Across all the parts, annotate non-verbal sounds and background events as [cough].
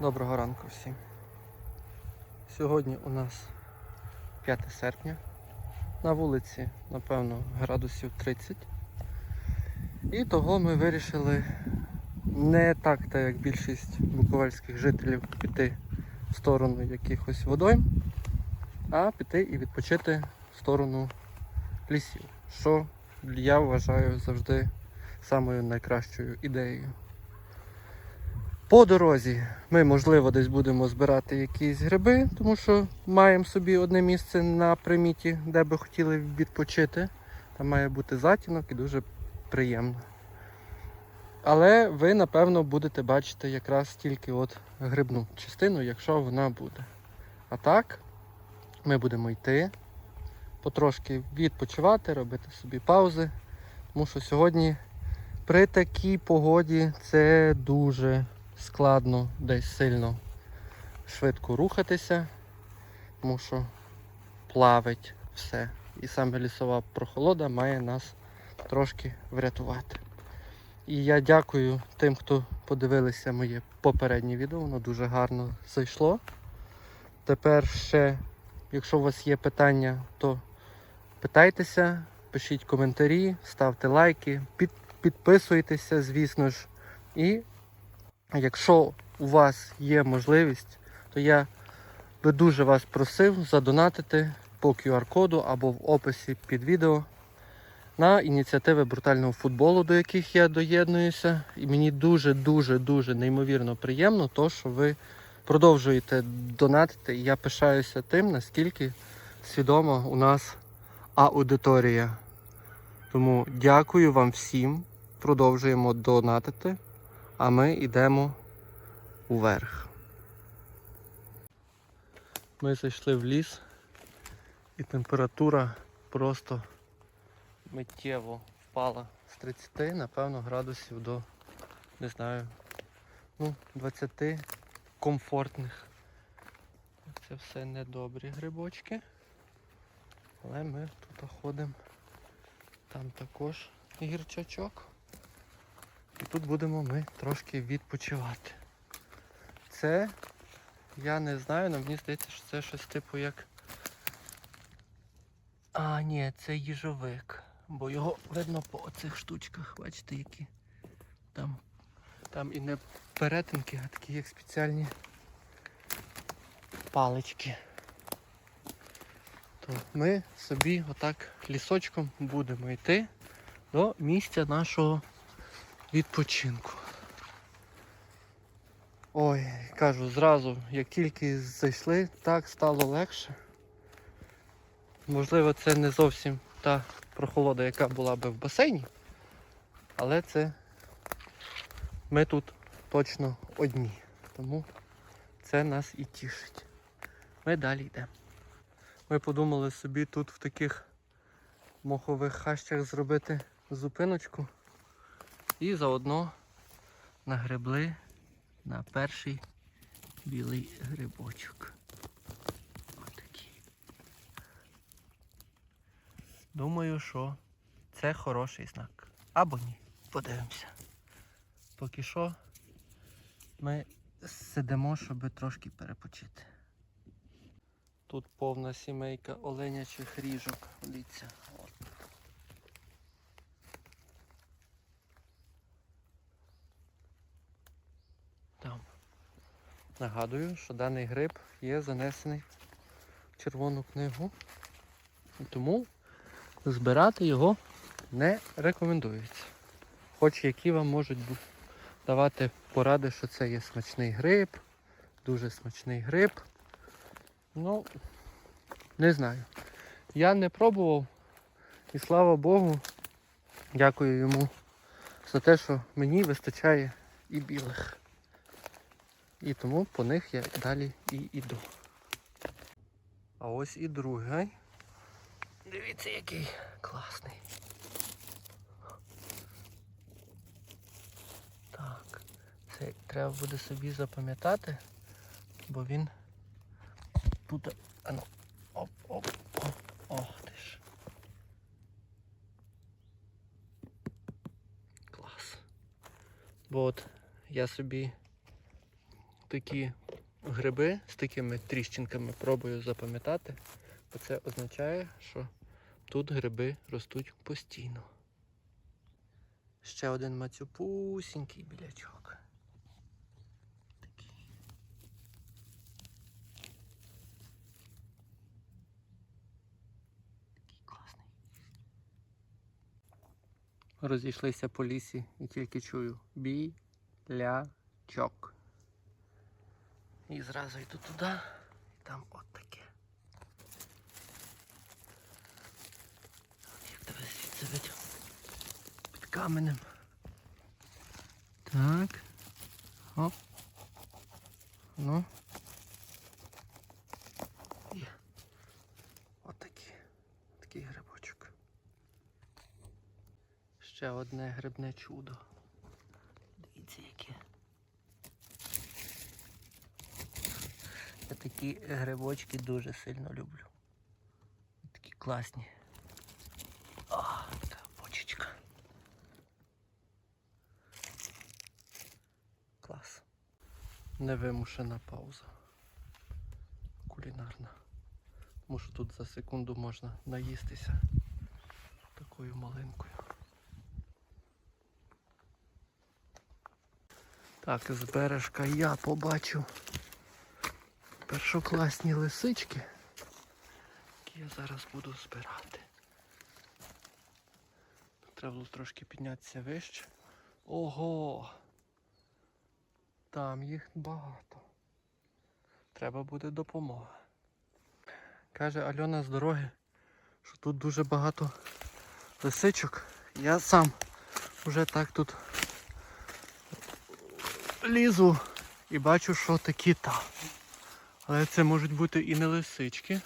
Доброго ранку всім. Сьогодні у нас 5 серпня. На вулиці, напевно, градусів 30. І того ми вирішили не так, та як більшість буковельських жителів, піти в сторону якихось водойм, а піти і відпочити в сторону лісів. Що я вважаю завжди самою найкращою ідеєю. По дорозі ми, можливо, десь будемо збирати якісь гриби, тому що маємо собі одне місце на приміті, де би хотіли відпочити. Там має бути затінок і дуже приємно. Але ви, напевно, будете бачити якраз тільки от грибну частину, якщо вона буде. А так, ми будемо йти, потрошки відпочивати, робити собі паузи, тому що сьогодні при такій погоді це дуже складно десь сильно швидко рухатися, тому що плавить все. І саме лісова прохолода має нас трошки врятувати. І я дякую тим, хто подивилися моє попереднє відео, воно дуже гарно зайшло. Тепер ще, якщо у вас є питання, то питайтеся, пишіть коментарі, ставте лайки, під, підписуйтеся, звісно ж. І Якщо у вас є можливість, то я би дуже вас просив задонатити по QR-коду або в описі під відео на ініціативи брутального футболу, до яких я доєднуюся. І мені дуже-дуже-дуже неймовірно приємно, то, що ви продовжуєте донатити. І я пишаюся тим, наскільки свідома у нас аудиторія. Тому дякую вам всім. Продовжуємо донатити а ми йдемо уверх. Ми зайшли в ліс і температура просто миттєво впала з 30, напевно, градусів до, не знаю, ну, 20 комфортних. Це все недобрі грибочки. Але ми тут ходимо. Там також гірчачок. І тут будемо ми трошки відпочивати. Це, я не знаю, але мені здається, що це щось типу як... А, ні, це їжовик. Бо його видно по оцих штучках, бачите, які там там і не перетинки, а такі як спеціальні палички. То ми собі отак лісочком будемо йти до місця нашого відпочинку. Ой, кажу, зразу, як тільки зайшли, так стало легше. Можливо, це не зовсім та прохолода, яка була би в басейні, але це ми тут точно одні. Тому це нас і тішить. Ми далі йдемо. Ми подумали собі тут в таких мохових хащах зробити зупиночку. І заодно нагребли на перший білий грибочок. Отакий. Думаю, що це хороший знак. Або ні. Подивимося. Поки що ми сидимо, щоб трошки перепочити. Тут повна сімейка оленячих ріжок. Дивіться. Нагадую, що даний гриб є занесений в Червону книгу. Тому збирати його не рекомендується. Хоч які вам можуть давати поради, що це є смачний гриб, дуже смачний гриб. Ну, не знаю. Я не пробував і слава Богу, дякую йому за те, що мені вистачає і білих. І тому по них я далі і йду. А ось і другий. Дивіться, який класний. Так, це треба буде собі запам'ятати, бо він тут. Ану, оп, оп, оп, ох ти ж. Клас. Бо от я собі такі гриби з такими тріщинками пробую запам'ятати, бо це означає, що тут гриби ростуть постійно. Ще один мацюпусінький білячок. Такий. Класний. Розійшлися по лісі і тільки чую білячок. І зразу йду туди, і там от таке. Як тебе звідси видно? Під каменем. Так. Оп. Ну. Є. От. Такий грибочок. Ще одне грибне чудо. Дивіться яке. Я такі грибочки дуже сильно люблю. Такі класні. А, та бочечка. Клас. Невимушена пауза. Кулінарна. Тому що тут за секунду можна наїстися такою малинкою. Так, з бережка я побачу першокласні лисички, які я зараз буду збирати. Треба було трошки піднятися вище. Ого! Там їх багато. Треба буде допомога. Каже Альона з дороги, що тут дуже багато лисичок. Я сам вже так тут лізу і бачу, що такі та. Але це можуть бути і не лисички.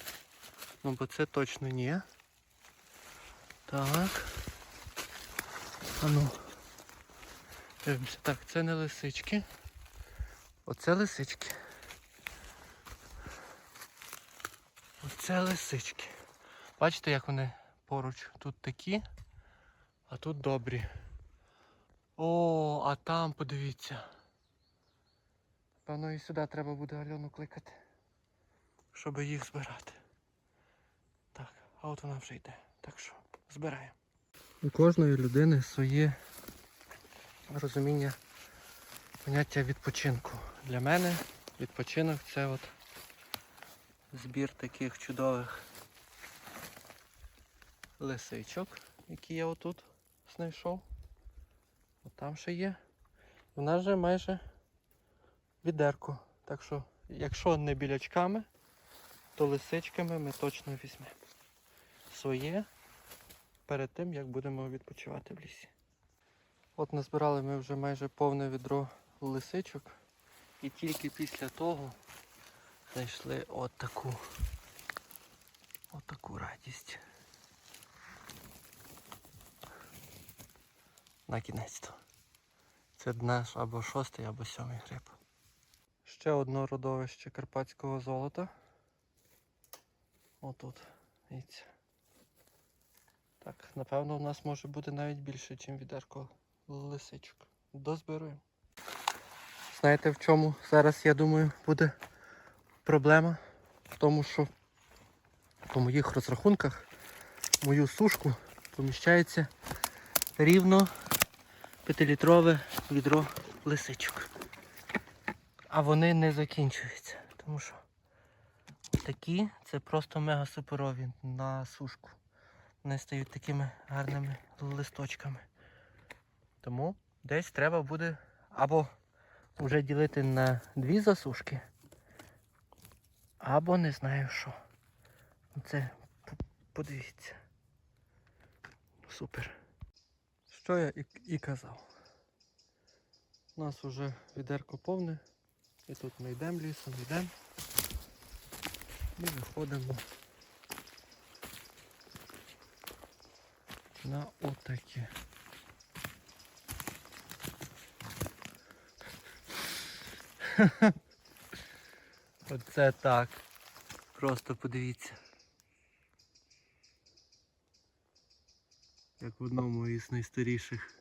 Ну бо це точно ні. Так. А ну. Дивимося. Так, це не лисички. Оце лисички. Оце лисички. Бачите, як вони поруч тут такі, а тут добрі. О, а там подивіться. Певно і сюди треба буде Альону кликати, щоб їх збирати. Так, а от вона вже йде. Так що, збираємо. У кожної людини своє розуміння поняття відпочинку. Для мене відпочинок це от збір таких чудових лисичок, які я отут знайшов. От там ще є. У нас вже майже відерко. Так що, якщо не білячками, то лисичками ми точно візьмемо своє перед тим, як будемо відпочивати в лісі. От назбирали ми вже майже повне відро лисичок. І тільки після того знайшли от таку, радість. На кінець то. Це наш або шостий, або сьомий гриб. Ще одне родовище карпатського золота. Отут. Дивіться. Так, напевно, у нас може бути навіть більше, ніж відерко лисичок. Дозбируємо. Знаєте в чому зараз, я думаю, буде проблема? В тому, що по моїх розрахунках мою сушку поміщається рівно 5-літрове відро лисичок. А вони не закінчуються, тому що такі це просто мега суперові на сушку. Вони стають такими гарними листочками. Тому десь треба буде або вже ділити на дві засушки, або не знаю що. Це подивіться. Супер. Що я і, і казав. У нас вже відерко повне. І тут ми йдемо лісом, йдемо. І виходимо на отаке. [laughs] Оце так. Просто подивіться. Як в одному із найстаріших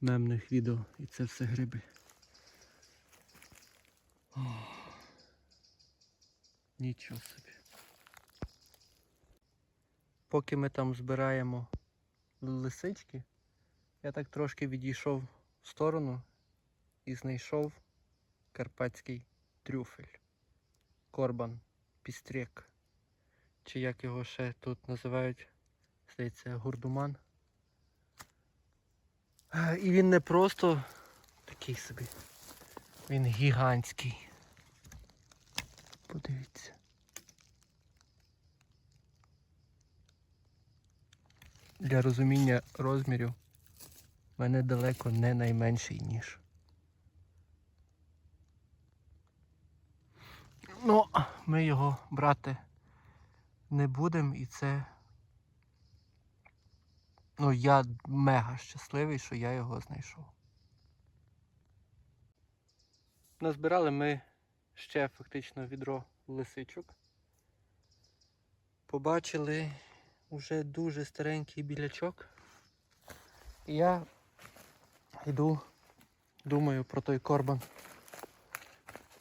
мемних відео. І це все гриби. Нічого собі. Поки ми там збираємо лисички, я так трошки відійшов в сторону і знайшов карпатський трюфель. Корбан, пістрєк. Чи як його ще тут називають, здається, гурдуман. Е, І він не просто такий собі. Він гігантський. Подивіться. Для розуміння розмірів в мене далеко не найменший ніж. Ну, ми його брати не будемо і це. Ну, я мега щасливий, що я його знайшов. Назбирали ми ще фактично відро лисичок. Побачили вже дуже старенький білячок. І я йду, думаю про той корбан.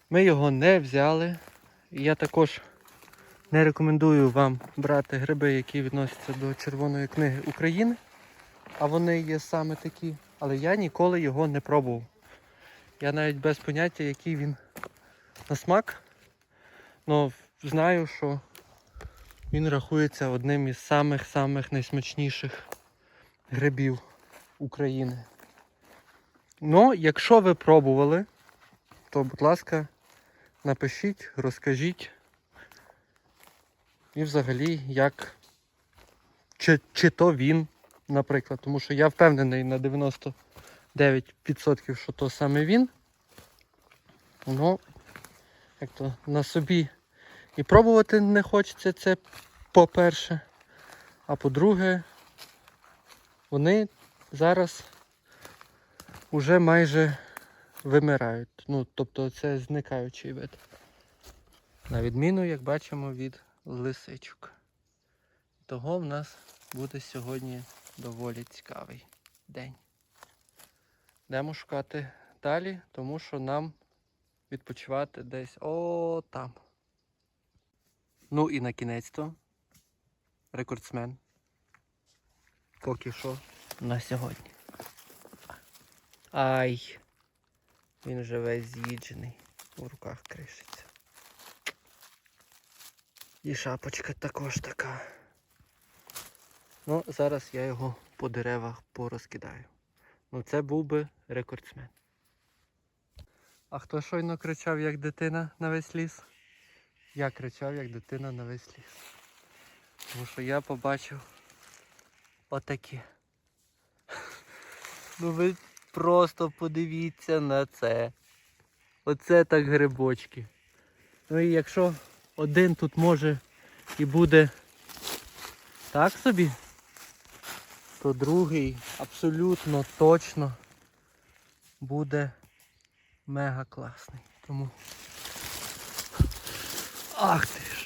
Ми його не взяли. Я також не рекомендую вам брати гриби, які відносяться до Червоної книги України. А вони є саме такі. Але я ніколи його не пробував. Я навіть без поняття, який він на смак. Ну, знаю, що він рахується одним із самих-самих найсмачніших грибів України. Ну, якщо ви пробували, то, будь ласка, напишіть, розкажіть. І взагалі, як. Чи, чи то він, наприклад. Тому що я впевнений на 99%, що то саме він. Ну, як то на собі і пробувати не хочеться це по-перше. А по-друге, вони зараз уже майже вимирають. Ну, тобто це зникаючий вид. На відміну, як бачимо, від лисичок. Того в нас буде сьогодні доволі цікавий день. Йдемо шукати далі, тому що нам відпочивати десь о там. Ну і на кінець-то рекордсмен. Поки що на сьогодні. Ай! Він вже весь з'їджений, у руках кришиться. І шапочка також така. Ну, зараз я його по деревах порозкидаю. Ну це був би рекордсмен. А хто щойно кричав, як дитина на весь ліс? Я кричав, як дитина на весь ліс. Тому що я побачив отакі. [laughs] Ну ви просто подивіться на це. Оце так грибочки. Ну і якщо один тут може і буде так собі, то другий абсолютно точно буде мега класний. Тому. Ах ти ж.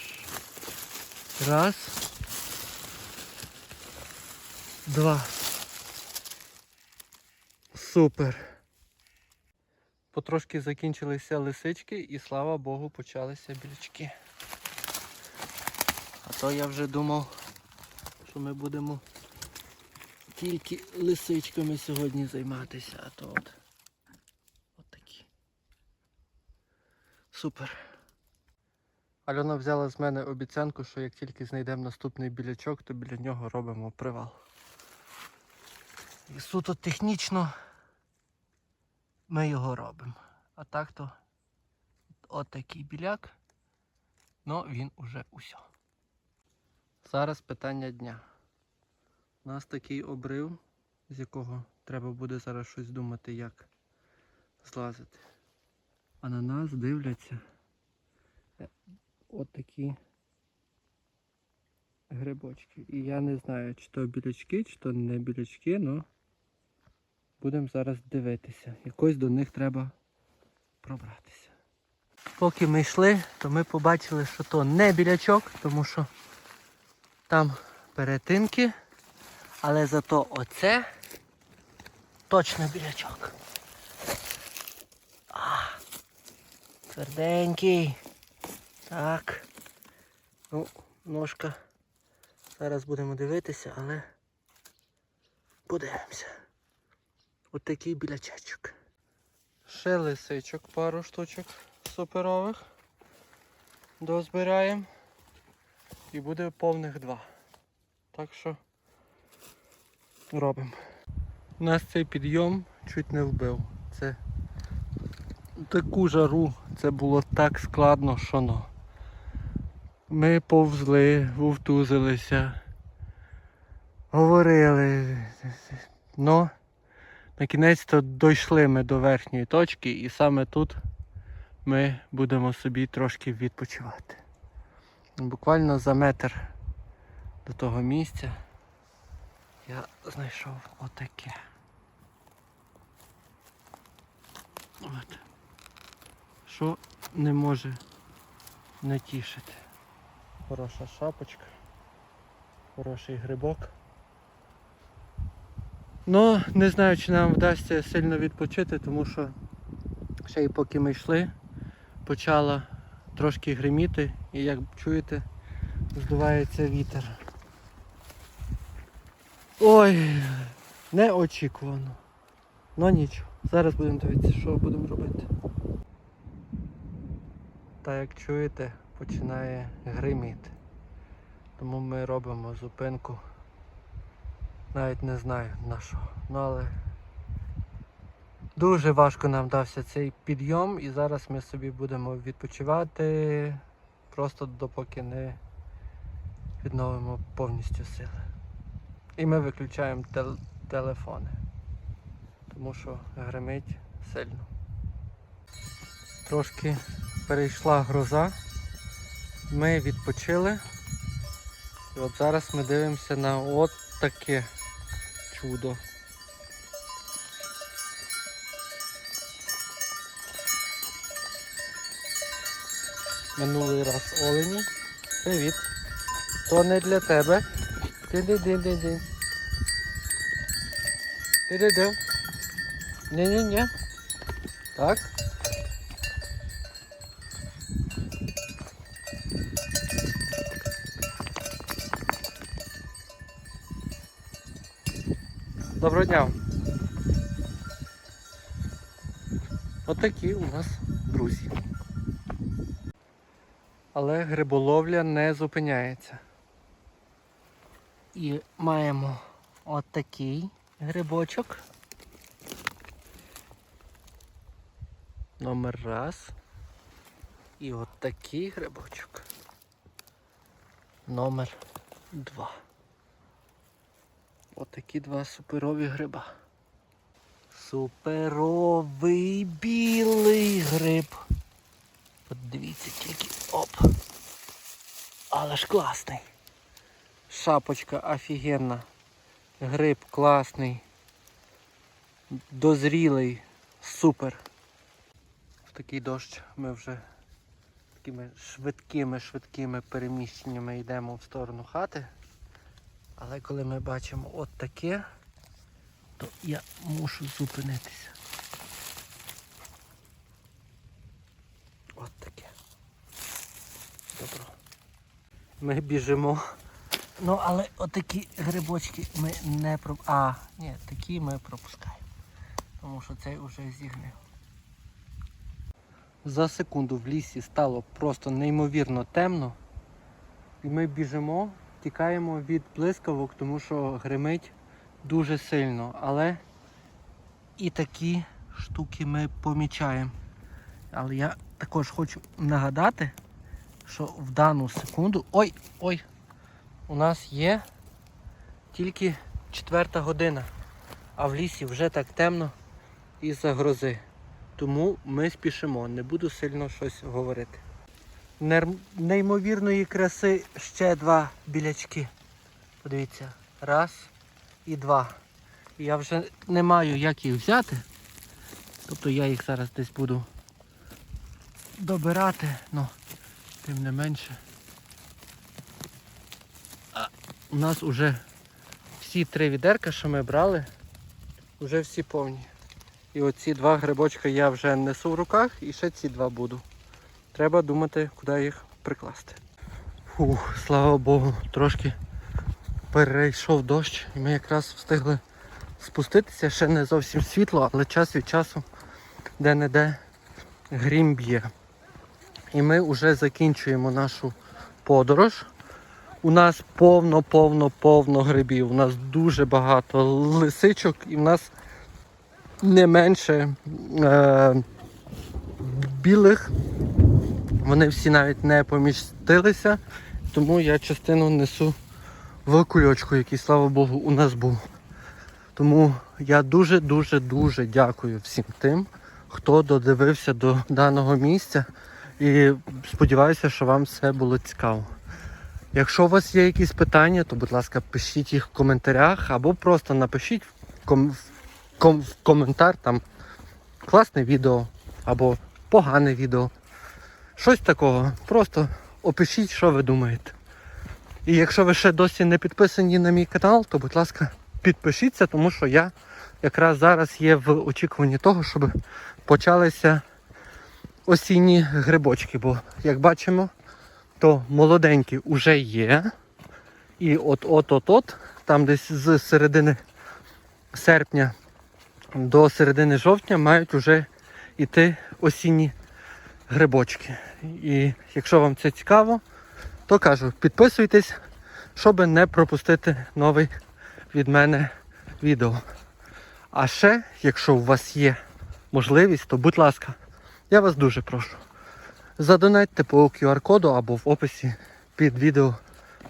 Раз. Два. Супер. Потрошки закінчилися лисички і слава Богу почалися білячки. А то я вже думав, що ми будемо тільки лисичками сьогодні займатися, а то от, Супер. Альона взяла з мене обіцянку, що як тільки знайдемо наступний білячок, то біля нього робимо привал. І суто технічно ми його робимо. А так то от біляк, ну він уже усьо. Зараз питання дня. У нас такий обрив, з якого треба буде зараз щось думати, як злазити. А на нас дивляться е, от такі грибочки. І я не знаю, чи то білячки, чи то не білячки, але будемо зараз дивитися. Якось до них треба пробратися. Поки ми йшли, то ми побачили, що то не білячок, тому що там перетинки, але зато оце точно білячок. А, тверденький. Так. Ну, ножка. Зараз будемо дивитися, але подивимося. Отакий білячечок. Ще лисичок пару штучок суперових. Дозбираємо. І буде повних два. Так що робимо. Нас цей підйом чуть не вбив. Таку жару це було так складно, що ну. Ми повзли, вовтузилися, говорили. Ну, на кінець то дійшли ми до верхньої точки і саме тут ми будемо собі трошки відпочивати. Буквально за метр до того місця я знайшов отаке. От. Що не може не тішити. Хороша шапочка, хороший грибок. Ну, не знаю, чи нам вдасться сильно відпочити, тому що ще й поки ми йшли, почала трошки гриміти і як чуєте, здувається вітер. Ой, неочікувано. Ну нічого. Зараз будемо дивитися, що будемо робити. Та як чуєте, починає гриміти. Тому ми робимо зупинку. Навіть не знаю на що. Ну але дуже важко нам дався цей підйом і зараз ми собі будемо відпочивати просто допоки не відновимо повністю сили. І ми виключаємо тел- телефони, тому що гримить сильно. Трошки перейшла гроза, ми відпочили. І от зараз ми дивимося на от таке чудо. Минулий раз олені. Привіт. То не для тебе. Ти-ди-ди-ди-ди. Ти-ди-ди. Ні-ні-ні. Так. Доброго дня. Отакі у нас друзі. Але гриболовля не зупиняється. І маємо отакий грибочок. Номер раз. І от такий грибочок. Номер два. Отакі два суперові гриба. Суперовий білий гриб. Подивіться тільки. Оп. Але ж класний. Шапочка офігенна. Гриб класний. Дозрілий. Супер. В такий дощ ми вже такими швидкими швидкими переміщеннями йдемо в сторону хати. Але коли ми бачимо от таке, то я мушу зупинитися. От таке. Добро. Ми біжимо. Ну, але отакі грибочки ми не про... А, ні, такі ми пропускаємо. Тому що цей уже зігнив. За секунду в лісі стало просто неймовірно темно. І ми біжимо, тікаємо від блискавок, тому що гримить дуже сильно. Але і такі штуки ми помічаємо. Але я також хочу нагадати, що в дану секунду... Ой! Ой! У нас є тільки четверта година, а в лісі вже так темно із-за грози. Тому ми спішимо, не буду сильно щось говорити. Неймовірної краси ще два білячки. Подивіться, раз і два. Я вже не маю як їх взяти. Тобто я їх зараз десь буду добирати, ну, тим не менше. А у нас вже всі три відерка, що ми брали, вже всі повні. І оці два грибочка я вже несу в руках і ще ці два буду. Треба думати, куди їх прикласти. Фух, слава Богу, трошки перейшов дощ, і ми якраз встигли спуститися. Ще не зовсім світло, але час від часу де-не-де грім б'є. І ми вже закінчуємо нашу подорож. У нас повно, повно, повно грибів. У нас дуже багато лисичок і в нас не менше е, білих. Вони всі навіть не помістилися, тому я частину несу в кульочку, який, слава Богу, у нас був. Тому я дуже-дуже дуже дякую всім тим, хто додивився до даного місця. І сподіваюся, що вам все було цікаво. Якщо у вас є якісь питання, то будь ласка, пишіть їх в коментарях або просто напишіть в, ком- в ком- в коментар там класне відео або погане відео. Щось такого. Просто опишіть, що ви думаєте. І якщо ви ще досі не підписані на мій канал, то будь ласка, підпишіться, тому що я якраз зараз є в очікуванні того, щоб почалися осінні грибочки. Бо, як бачимо, то молоденькі вже є. І от-от-от-от, там десь з середини серпня до середини жовтня мають вже йти осінні грибочки. І якщо вам це цікаво, то кажу, підписуйтесь, щоб не пропустити новий від мене відео. А ще, якщо у вас є можливість, то будь ласка, я вас дуже прошу. Задонатьте по QR-коду або в описі під відео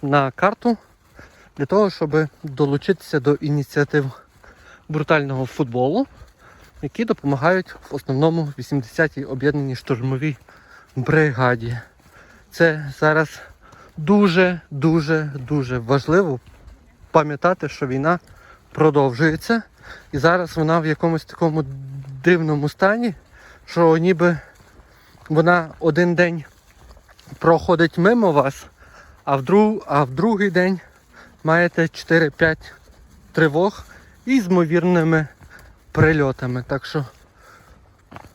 на карту для того, щоб долучитися до ініціатив брутального футболу, які допомагають в основному 80-й об'єднаній штурмовій бригаді. Це зараз дуже, дуже, дуже важливо пам'ятати, що війна продовжується. І зараз вона в якомусь такому дивному стані, що ніби вона один день проходить мимо вас, а в, друг, а в другий день маєте 4-5 тривог із ймовірними прильотами. Так що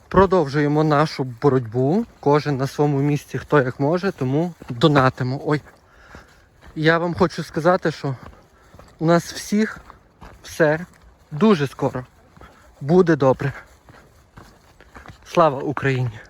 продовжуємо нашу боротьбу. Кожен на своєму місці, хто як може, тому донатимо. Ой. Я вам хочу сказати, що у нас всіх все дуже скоро буде добре. Слава Україні!